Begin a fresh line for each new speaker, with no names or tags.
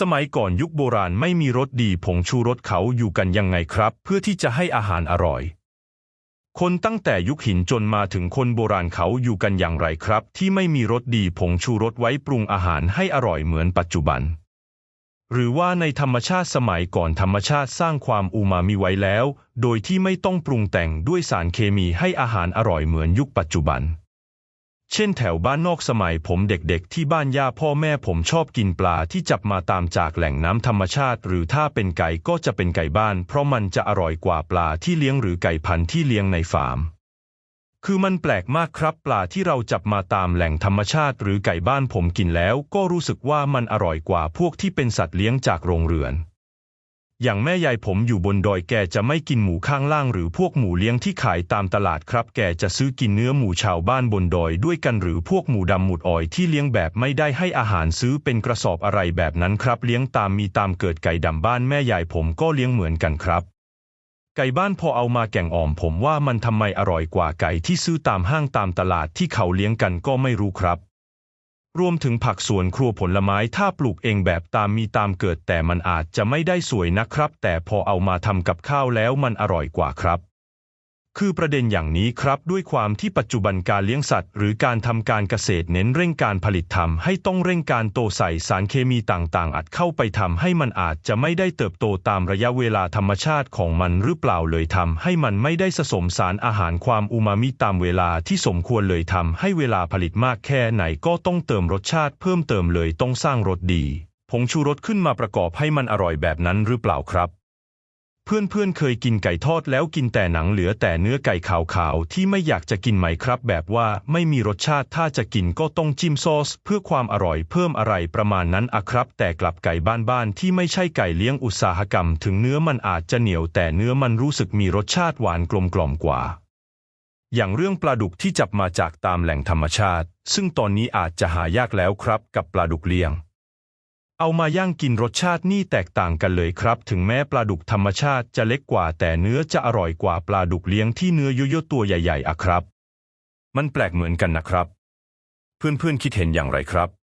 สมัยก่อนยุคโบราณไม่มีรสดีผงชูรสเขาอยู่กันยังไงครับ เพื่อที่จะให้อาหารอร่อย คนตั้งแต่ยุคหินจนมาถึงคนโบราณเขาอยู่กันอย่างไรครับ ที่ไม่มีรสดีผงชูรสไว้ปรุงอาหารให้อร่อยเหมือนปัจจุบัน หรือว่าในธรรมชาติสมัยก่อนธรรมชาติสร้างความอูมามิไว้แล้ว โดยที่ไม่ต้องปรุงแต่งด้วยสารเคมีให้อาหารอร่อยเหมือนยุคปัจจุบัน เช่นแถวบ้านนอกสมัยผมเด็กๆ ที่บ้านย่าพ่อแม่ผมชอบกินปลาที่จับมาตามจากแหล่งน้ำธรรมชาติ หรือถ้าเป็นไก่ก็จะเป็นไก่บ้าน เพราะมันจะอร่อยกว่าปลาที่เลี้ยงหรือไก่พันธุ์ที่เลี้ยงในฟาร์ม คือมันแปลกมากครับ ปลาที่เราจับมาตามแหล่งธรรมชาติ หรือไก่บ้านผมกินแล้ว ก็รู้สึกว่ามันอร่อยกว่าพวกที่เป็นสัตว์เลี้ยงจากโรงเรือน อย่างแม่ยายผมอยู่บนดอยแกจะไม่กินหมูข้างล่างหรือพวกหมูเลี้ยงที่ขายตามตลาดครับ แกจะซื้อกินเนื้อหมูชาวบ้านบนดอยด้วยกันหรือพวกหมูดำหมูอ่อยที่เลี้ยงแบบไม่ได้ให้อาหารซื้อเป็นกระสอบอะไรแบบนั้นครับ เลี้ยงตามมีตามเกิดไก่ดำบ้านแม่ยายผมก็เลี้ยงเหมือนกันครับไก่บ้านพอเอามาแกงอ่อมผมว่ามันทำไมอร่อยกว่าไก่ที่ซื้อตามห้างตามตลาดที่เขาเลี้ยงกันก็ไม่รู้ครับ รวมถึงผักสวนครัวผลไม้ถ้าปลูกเองแบบตามมีตามเกิดแต่มันอาจจะไม่ได้สวยนะครับ แต่พอเอามาทำกับข้าวแล้วมันอร่อยกว่าครับ คือประเด็นอย่างนี้ครับด้วยความที่ปัจจุบันการเลี้ยงสัตว์ หรือการทำการเกษตรเน้นเร่งการผลิตทำให้ต้องเร่งการโตใส่สารเคมีต่างๆ อัดเข้าไปทำให้มันอาจจะไม่ได้เติบโตตามระยะเวลาธรรมชาติของมันหรือเปล่าเลยทำให้มันไม่ได้สะสมสารอาหารความอูมามิตามเวลาที่สมควรเลยทำให้เวลาผลิตมากแค่ไหนก็ต้องเติมรสชาติเพิ่มเติมเลยต้องสร้างรสดีผงชูรสขึ้นมาประกอบให้มันอร่อยแบบนั้นหรือเปล่าครับ เพื่อนๆเคยกินไก่ทอดแล้วกินแต่หนังเหลือแต่เนื้อไก่ขาวๆที่ไม่อยากจะกินไหมครับ แบบว่าไม่มีรสชาติถ้าจะกินก็ต้องจิ้มซอส เพื่อความอร่อยเพิ่มอะไรประมาณนั้นอะครับ แต่กลับไก่บ้านๆที่ไม่ใช่ไก่เลี้ยงอุตสาหกรรม ถึงเนื้อมันอาจจะเหนียวแต่เนื้อมันรู้สึกมีรสชาติหวานกลมกล่อมกว่า อย่างเรื่องปลาดุกที่จับมาจากตามแหล่งธรรมชาติ ซึ่งตอนนี้อาจจะหายากแล้วครับกับปลาดุกเลี้ยง เอามาย่างกินรสชาตินี่แตกต่างกันเลยครับ ถึงแม้ปลาดุกธรรมชาติจะเล็กกว่า แต่เนื้อจะอร่อยกว่าปลาดุกเลี้ยงที่เนื้อเยอะๆตัวใหญ่ ๆอะครับ มันแปลกเหมือนกันนะครับ เพื่อนๆคิดเห็นอย่างไรครับ